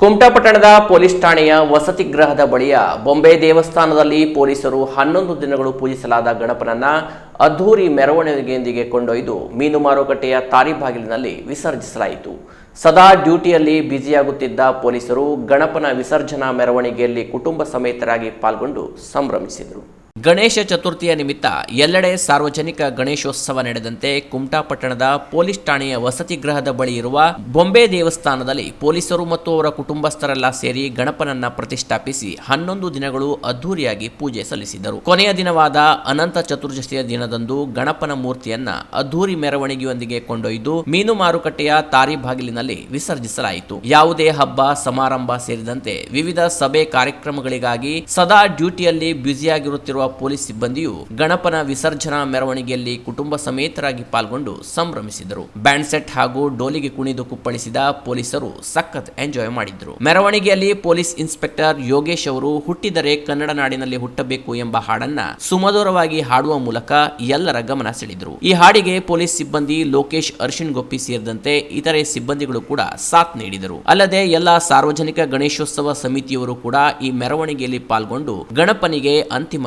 ಕುಮಟಾ ಪಟ್ಟಣದ ಪೊಲೀಸ್ ಠಾಣೆಯ ವಸತಿ ಗೃಹದ ಬಳಿಯ ಬೊಂಬೆ ದೇವಸ್ಥಾನದಲ್ಲಿ ಪೊಲೀಸರು ಹನ್ನೊಂದು ದಿನಗಳು ಪೂಜಿಸಲಾದ ಗಣಪನನ್ನ ಅದ್ಧೂರಿ ಮೆರವಣಿಗೆಯೊಂದಿಗೆ ಕೊಂಡೊಯ್ದು ಮೀನು ಮಾರುಕಟ್ಟೆಯ ತಾರಿಬಾಗಿಲಿನಲ್ಲಿ ವಿಸರ್ಜಿಸಲಾಯಿತು. ಸದಾ ಡ್ಯೂಟಿಯಲ್ಲಿ ಬ್ಯುಸಿಯಾಗುತ್ತಿದ್ದ ಪೊಲೀಸರು ಗಣಪನ ವಿಸರ್ಜನಾ ಮೆರವಣಿಗೆಯಲ್ಲಿ ಕುಟುಂಬ ಸಮೇತರಾಗಿ ಪಾಲ್ಗೊಂಡು ಸಂಭ್ರಮಿಸಿದರು. ಗಣೇಶ ಚತುರ್ಥಿಯ ನಿಮಿತ್ತ ಎಲ್ಲೆಡೆ ಸಾರ್ವಜನಿಕ ಗಣೇಶೋತ್ಸವ ನಡೆದಂತೆ ಕುಮಟಾ ಪಟ್ಟಣದ ಪೊಲೀಸ್ ಠಾಣೆಯ ವಸತಿ ಗೃಹದ ಬಳಿ ಇರುವ ಬೊಂಬೆ ದೇವಸ್ಥಾನದಲ್ಲಿ ಪೊಲೀಸರು ಮತ್ತು ಅವರ ಕುಟುಂಬಸ್ಥರೆಲ್ಲ ಸೇರಿ ಗಣಪನನ್ನ ಪ್ರತಿಷ್ಠಾಪಿಸಿ ಹನ್ನೊಂದು ದಿನಗಳು ಅದ್ದೂರಿಯಾಗಿ ಪೂಜೆ ಸಲ್ಲಿಸಿದರು. ಕೊನೆಯ ದಿನವಾದ ಅನಂತ ಚತುರ್ದಶಿಯ ದಿನದಂದು ಗಣಪನ ಮೂರ್ತಿಯನ್ನ ಅದ್ದೂರಿ ಮೆರವಣಿಗೆಯೊಂದಿಗೆ ಕೊಂಡೊಯ್ದು ಮೀನು ಮಾರುಕಟ್ಟೆಯ ತಾರಿ ಬಾಗಿಲಿನಲ್ಲಿ ವಿಸರ್ಜಿಸಲಾಯಿತು. ಯಾವುದೇ ಹಬ್ಬ, ಸಮಾರಂಭ ಸೇರಿದಂತೆ ವಿವಿಧ ಸಭೆ ಕಾರ್ಯಕ್ರಮಗಳಿಗಾಗಿ ಸದಾ ಡ್ಯೂಟಿಯಲ್ಲಿ ಬ್ಯುಸಿಯಾಗಿರುತ್ತಿರುವ ಪೊಲೀಸ್ ಸಿಬ್ಬಂದಿಯು ಗಣಪನ ವಿಸರ್ಜನಾ ಮೆರವಣಿಗೆಯಲ್ಲಿ ಕುಟುಂಬ ಸಮೇತರಾಗಿ ಪಾಲ್ಗೊಂಡು ಸಂಭ್ರಮಿಸಿದರು. ಬ್ಯಾಂಡ್ ಸೆಟ್ ಹಾಗೂ ಡೋಲಿಗೆ ಕುಣಿದು ಕುಪ್ಪಳಿಸಿದ ಪೊಲೀಸರು ಸಖತ್ ಎಂಜಾಯ್ ಮಾಡಿದ್ರು. ಮೆರವಣಿಗೆಯಲ್ಲಿ ಪೊಲೀಸ್ ಇನ್ಸ್ಪೆಕ್ಟರ್ ಯೋಗೇಶ್ ಅವರು ಹುಟ್ಟಿದರೆ ಕನ್ನಡ ನಾಡಿನಲ್ಲಿ ಹುಟ್ಟಬೇಕು ಎಂಬ ಹಾಡನ್ನ ಸುಮಧುರವಾಗಿ ಹಾಡುವ ಮೂಲಕ ಎಲ್ಲರ ಗಮನ ಸೆಳೆದರು. ಈ ಹಾಡಿಗೆ ಪೊಲೀಸ್ ಸಿಬ್ಬಂದಿ ಲೋಕೇಶ್ ಅರ್ಶಿನ್ ಗೊಪ್ಪಿ ಸೇರಿದಂತೆ ಇತರೆ ಸಿಬ್ಬಂದಿಗಳು ಕೂಡ ಸಾಥ್ ನೀಡಿದರು. ಅಲ್ಲದೆ ಎಲ್ಲ ಸಾರ್ವಜನಿಕ ಗಣೇಶೋತ್ಸವ ಸಮಿತಿಯವರು ಕೂಡ ಈ ಮೆರವಣಿಗೆಯಲ್ಲಿ ಪಾಲ್ಗೊಂಡು ಗಣಪನಿಗೆ ಅಂತಿಮ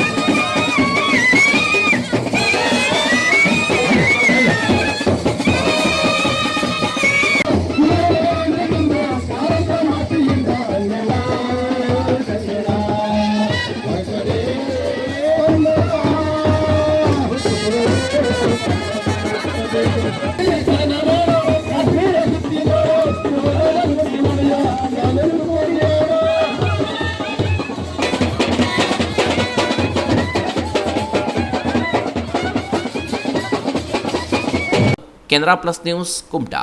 कैमरा प्लस न्यूज़ कुमटा।